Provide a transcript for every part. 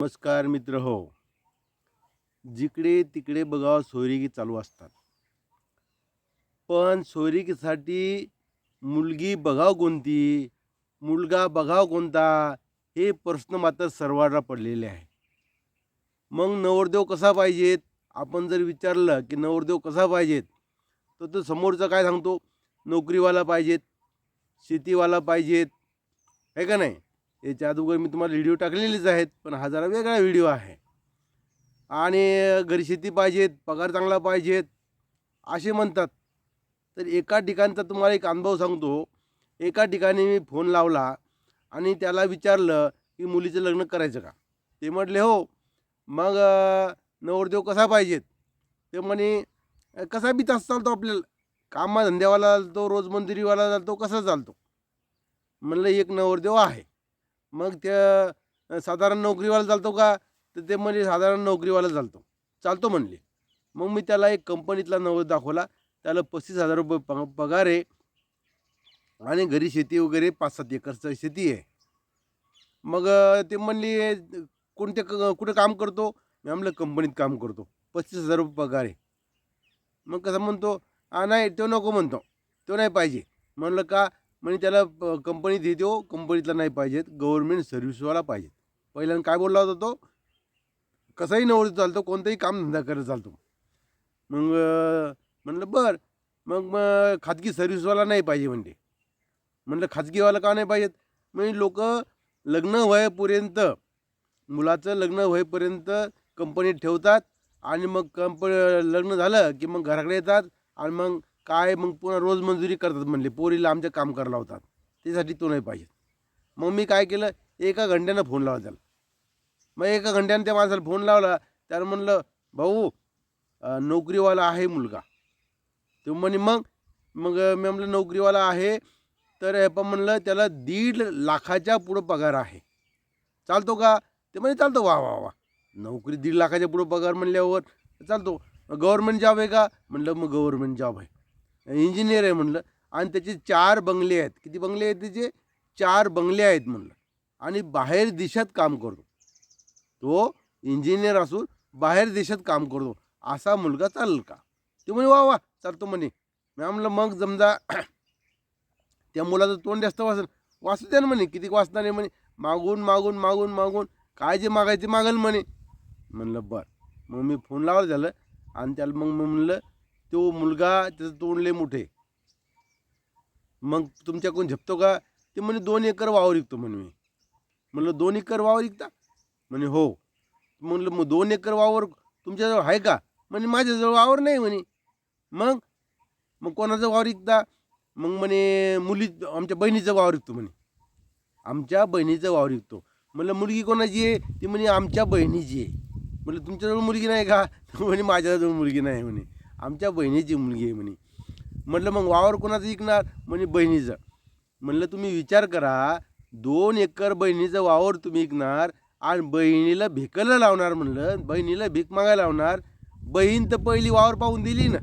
नमस्कार मित्र हो. जिकडे तिकडे बघावं सोयरिकी चालू असतात. पण सोयरिकीसाठी मुलगी बघाव कोणती? मुलगा बघाव कोणता? हे प्रश्न मात्र सर्वांना पडलेले आहे. मग नवरदेव कसा पाहिजेत? आपण जर विचारलं की नवरदेव कसा पाहिजेत? तर तो समोरचा काय सांगतो? नोकरीवाला पाहिजेत शेतीवाला पाहिजेत आहे का नाही? याच्या अगोदर मी तुम्हाला व्हिडिओ टाकलेलेच आहेत पण हा जरा वेगळा व्हिडिओ आहे. आणि घरी शेती पाहिजेत पगार चांगला पाहिजेत असे म्हणतात. तर एका ठिकाणचा तुम्हाला एक अनुभव सांगतो. एका ठिकाणी मी फोन लावला आणि त्याला विचारलं की मुलीचं लग्न करायचं का? ते म्हटले हो. मग नवरदेव कसा पाहिजेत? ते म्हणे कसा बी तसा चालतो आपल्याला. कामाधंद्यावाला चालतो रोजमंजुरीवाला चालतो कसा चालतो? म्हणलं एक नवरदेव आहे. मग त्या साधारण नोकरीवाला चालतो का? तर ते म्हणजे साधारण नोकरीवाला चालतो. चालतो म्हणले. मग मी त्याला एक कंपनीतला नवस दाखवला. त्याला पस्तीस हजार रुपये प पगार आहे. आणि घरी शेती वगैरे पाच सात एकरचं शेती आहे. मग ते म्हणली कोणते क कुठं काम करतो? मी म्हणलं कंपनीत काम करतो. पस्तीस हजार रुपये पगार आहे. मग कसं म्हणतो हा नाही तो नको म्हणतो. तो नाही पाहिजे. म्हणलं का? म्हणजे त्याला प- कंपनीत येतो कंपनीतला नाही पाहिजेत गव्हर्मेंट सर्व्हिसवाला पाहिजेत. पहिल्यांदा काय बोलला होता तो? कसाही नवरतो चालतो कोणताही काम धंदा करत चालतो. मग म्हणलं बर. मग मग खाजगी सर्व्हिसवाला नाही पाहिजे म्हणते म्हणलं खाजगीवाला का नाही पाहिजेत? म्हणजे लोक लग्न व्हायपर्यंत मुलाचं लग्न होईपर्यंत कंपनीत ठेवतात आणि मग कंप लग्न झालं की मग घराकडे येतात आणि मग काय मग पुन्हा रोज मंजुरी करतात म्हणले पोरीला आमच्या काम करायला होतात त्यासाठी तो नाही पाहिजे. मग मी काय केलं एका घंट्यानं फोन लावला त्याला. मग एका घंट्यानं त्या माणसाला फोन लावला त्याला म्हणलं भाऊ नोकरीवाला आहे मुलगा. तो म्हणे मग? मग मी म्हणलं नोकरीवाला आहे तर हे पण म्हणलं त्याला दीड लाखाच्या पुढं पगार आहे. चालतो का? ते म्हणे चालतो वा वा वा. नोकरी दीड लाखाच्या पुढं पगार म्हणल्यावर चालतो. गव्हर्मेंट जॉब आहे का? म्हणलं मग गव्हर्मेंट जॉब आहे. इंजिनियर आहे म्हणलं. आणि त्याचे चार बंगले आहेत. किती बंगले आहेत त्याचे? चार बंगले आहेत म्हणलं. आणि बाहेर देशात काम करतो. तो इंजिनियर असून बाहेर देशात काम करतो. असा मुलगा चालेल का? ते म्हणे वा वा चालतो म्हणे. मी म्हणलं मग समजा त्या मुलाचं तोंड जास्त वाचल वाचू द्या ना म्हणे किती वाचणार आहे म्हणे. मागून मागून मागून मागून. काय जे मागायचे मागेल म्हणे. म्हणलं बरं. मग मी फोन लावला झालं आणि त्याला मग मी म्हणलं तो मुलगा त्याचं तोंड लय मोठे मग तुमच्याकडून झपतो का? ते म्हणे दोन एकर वावर विकतो म्हणे मी. म्हणलं दोन एकर वावर विकता? म्हणे हो. म्हणलं मग दोन एकर वावर तुमच्याजवळ आहे का? म्हणे माझ्याजवळ वावर नाही म्हणे. मग? मग कोणाचं वावर विकता? मग म्हणे मुली आमच्या बहिणीचं वावर विकतो म्हणे. आमच्या बहिणीचं वावर विकतो. म्हणलं मुलगी कोणाची आहे? ती म्हणे आमच्या बहिणीची आहे. म्हणलं तुमच्याजवळ मुलगी नाही का? म्हणे माझ्याजवळ मुलगी नाही म्हणे. आमच्या बहिणीची मुलगी आहे म्हणे. म्हटलं मग वावर कोणाचं विकणार? म्हणे बहिणीचं. म्हणलं तुम्ही विचार करा दोन एकर बहिणीचं वावर तुम्ही विकणार आणि बहिणीला भिकायला लावणार म्हणलं बहिणीला भीक मागायला लावणार. बहीण तर पहिली वावर पाहून दिली ना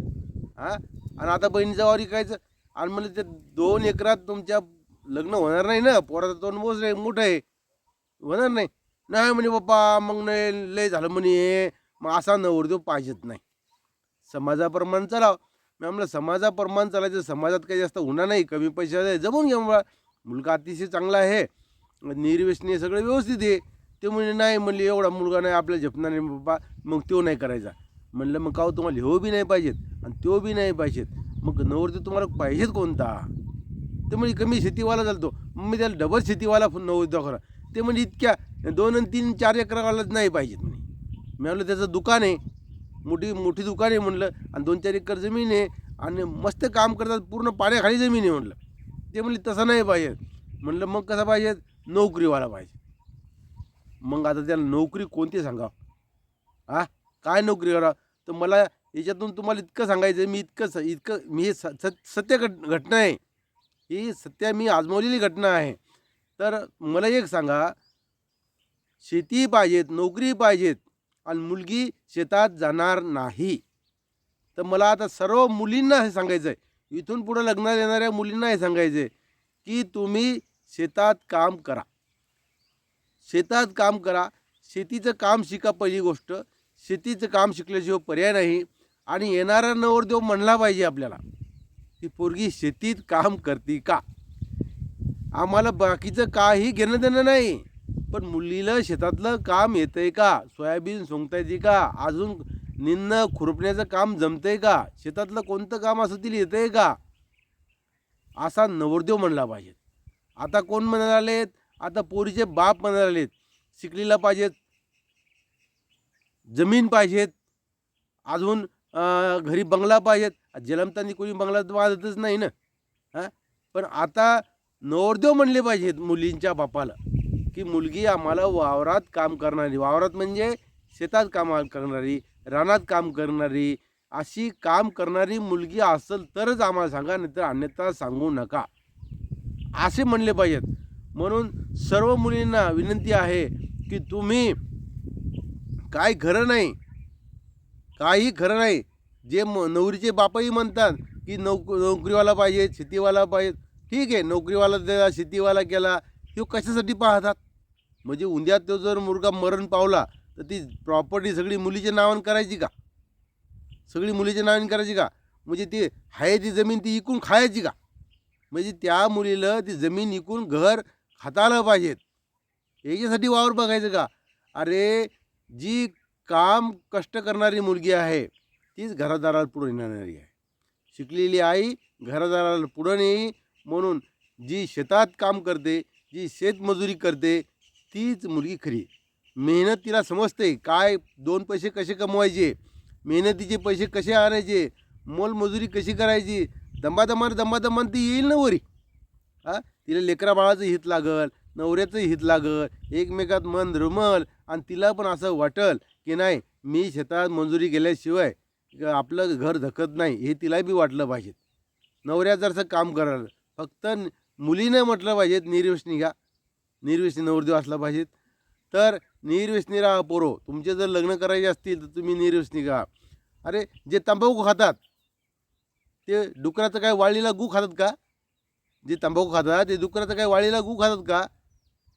हां? आणि आता बहिणीचं वावर विकायचं. आणि म्हणलं ते दोन एकरात तुमच्या लग्न होणार नाही ना पोराचं तोंड मोज नाही मोठं आहे. होणार नाही. नाही म्हणे बाप्पा मग नाही लय झालं म्हणे. मग असा नवरदेव पाहिजेत नाही. समाजाप्रमाणे चालाव. मी म्हणलं समाजाप्रमाणे चालायचं समाजात काही जास्त होणार नाही कमी पैशाचं जमून घ्या मला मुलगा अतिशय चांगला आहे. निर्व्यसनी सगळं व्यवस्थित आहे. ते म्हणजे नाही म्हणले एवढा मुलगा नाही आपल्या झपणार नाही बाबा. मग तो नाही करायचा. म्हणलं मग काव तुम्हाला हो बी नाही पाहिजेत आणि तो बी नाही पाहिजेत. मग नवरती तुम्हाला पाहिजेत कोणता? ते म्हणजे कमी शेतीवाला चालतो. मग मी त्याला डबल शेतीवाला नवरदेव दाखवला. ते म्हणजे इतक्या दोन आणि तीन चार एकरावालाच नाही पाहिजेत. म्हणे. मी म्हणलं त्याचं दुकान आहे. मोठी मोठी दुकान आहे म्हणलं आणि दोन चार एकर जमीन आहे आणि मस्त काम करतात पूर्ण पाण्याखाली जमीन आहे म्हणलं. ते म्हणले तसं नाही पाहिजे. म्हणलं मग कसं पाहिजे? नोकरीवाला पाहिजे. मग आता त्याला नोकरी कोणती सांगा हा काय नोकरी करा तर मला याच्यातून तुम्हाला इतकं सांगायचं मी इतकं स इतकं मी हे स स- सत्य घट घटना आहे. ही सत्य मी आजमावलेली घटना आहे. तर मला एक सांगा शेती पाहिजेत नोकरी पाहिजेत आणि मुलगी शेतात जाणार नाही. तर मला आता सर्व मुलींना हे सांगायचं आहे इथून पुढं लग्नात येणाऱ्या मुलींना हे सांगायचं आहे की तुम्ही शेतात काम करा. शेतात काम करा. शेतीचं काम शिका पहिली गोष्ट. शेतीचं काम शिकल्याशिवाय हो पर्याय नाही. आणि येणारा नवरदेव म्हणला पाहिजे आपल्याला की पोरगी शेतीत काम करते का? आम्हाला बाकीचं काही घेणं देणं नाही. पण मुलीला शेतातलं काम येतंय का? सोयाबीन सोंगता येते का? अजून निन्न खुरपण्याचं काम जमतंय का? शेतातलं कोणतं काम असं तिला येतंय का? असा नवरदेव म्हणला पाहिजे. आता कोण म्हणायला आलेत आता पोरीचे बाप म्हणालेत शिकलेला पाहिजेत. जमीन पाहिजेत. अजून घरी बंगला पाहिजेत. जलमतानी कोणी बंगला तर नाही ना? हां? पण आता नवरदेव म्हणले पाहिजेत मुलींच्या बापाला. की मुलगी आम्हाला वावरात काम करणारी वावरात म्हणजे शेतात काम करणारी रानात काम करणारी अशी काम करणारी मुलगी असेल तरच आम्हाला सांगा नाहीतर अन्यथा सांगू नका. असे म्हणले पाहिजेत. म्हणून सर्व मुलींना विनंती आहे की तुम्ही काय खरं नाही काही खरं नाही जे म नवरीचे बापही म्हणतात की नोक नोकरीवाला पाहिजे शेतीवाला पाहिजे ठीक आहे नोकरीवाला दिला शेतीवाला केला तो कशासाठी पाहतात? म्हणजे उद्या तो जर मुलगा मरण पावला तर ती प्रॉपर्टी सगळी मुलीच्या नावानं करायची का? सगळी मुलीच्या नावाने करायची का? म्हणजे ती आहे ती जमीन ती इकून खायची का? म्हणजे त्या मुलीला ती जमीन इकून घर खाता आलं पाहिजेत याच्यासाठी वावर बघायचं का? अरे जी काम कष्ट करणारी मुलगी आहे तीच घरादाराला पुढे नेणारी आहे. शिकलेली आई घरादाराला पुढं नेई म्हणून जी शेतात काम करते जी शेतमजुरी करते तीच मुलगी खरी. मेहनत तिला समजते. काय दोन पैसे कसे कमवायचे? मेहनतीचे पैसे कसे आणायचे? मोलमजुरी कशी करायची? दंबादमान दंबादमान ती येईल ना वरी? हा? तिला लेकरा बाळाचं हित लागल नवऱ्याचं हित लागल एकमेकात मन रुमल आणि तिला पण असं वाटल की नाही मी शेतात मंजुरी गेल्याशिवाय आपलं घर धकत नाही. हे तिला बी वाटलं पाहिजे नवऱ्या जरसं काम करायला फक्त मुलीने मुलीनं म्हटलं पाहिजेत निर्व्यसनी घ्या. निर्व्यसनी नवरदेव असला पाहिजेत. तर निर्व्यसनी राहा पोरो. तुमचे जर लग्न करायचे असतील तर तुम्ही निर्व्यसनी घ्या. अरे जे तंबाखू खातात ते डुकराचं काय वाळीला गू खातात का? जे तंबाखू खातात ते डुकराचं काय वाळीला गू खातात का?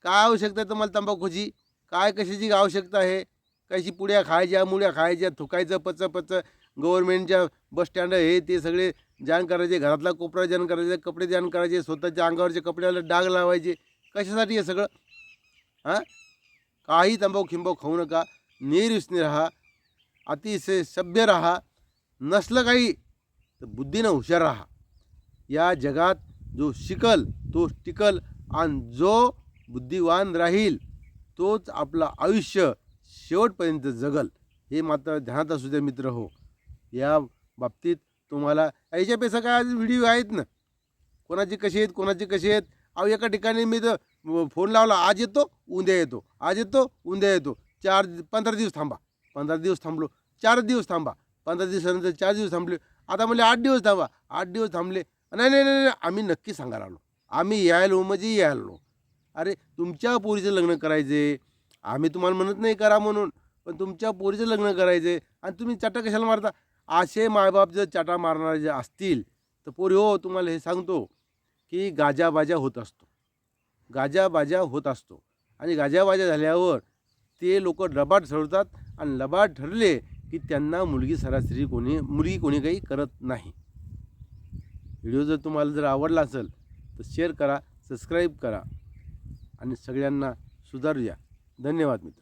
काय आवश्यकता आहे तुम्हाला तंबाखूची? काय कशाची आवश्यकता आहे? कशी पुड्या खायच्या मुड्या खायच्या थुकायचं पच पच गव्हर्नमेंटच्या बस स्टँड हे ते सगळे जाण करायचे घरातला कोपरा जाण करायचे कपडे जाण करायचे स्वतःच्या अंगावरचे कपड्याला डाग लावायचे कशासाठी हे सगळं? हां? काही तंबाखू खिंबाऊ खाऊ नका. निर्व्यसनी राहा. अतिशय सभ्य राहा. नसलं काही तर बुद्धीनं हुशार राहा. या जगात जो शिकल तो टिकल आणि जो बुद्धिवान राहील तोच आपलं आयुष्य शेवटपर्यंत जगल. हे मात्र ध्यानात असू दे मित्र हो. या बाबतीत तुम्हाला याच्यापेक्षा काय आज व्हिडिओ आहेत ना? कोणाचे कसे आहेत कोणाचे कसे आहेत? अहो एका ठिकाणी मी तर फोन लावला आज येतो उद्या येतो. आज येतो उद्या येतो. चार पंधरा दिवस थांबा. पंधरा दिवस थांबलो. चार दिवस थांबा. पंधरा दिवसानंतर चार दिवस थांबले. आता म्हणजे आठ दिवस थांबा. आठ दिवस थांबले. नाही नाही नाही नाही, आम्ही नक्की सांगायला आलो. आम्ही यायलो म्हणजे यायलो. अरे तुमच्या पोरीचं लग्न करायचे. आम्ही तुम्हाला म्हणत नाही करा म्हणून. पण तुमच्या पोरीचं लग्न करायचे. आणि तुम्ही चाटा कशाला मारता? असे मायबाप जर चाटा मारणारे जे असतील तर पोरी हो तुम्हाला हे सांगतो. की गाजाबाजा होत असतो. गाजाबाजा होत असतो. आणि गाजाबाजा झाल्यावर ते लोक लबाड ठरवतात आणि लबाड ठरले की त्यांना मुलगी सरासरी कोणी मुलगी कोणी काही करत नाही. व्हिडिओ जर तुम्हाला जर आवडला असेल तर शेअर करा सबस्क्राईब करा आणि सगळ्यांना सुधारूया. धन्यवाद मित्र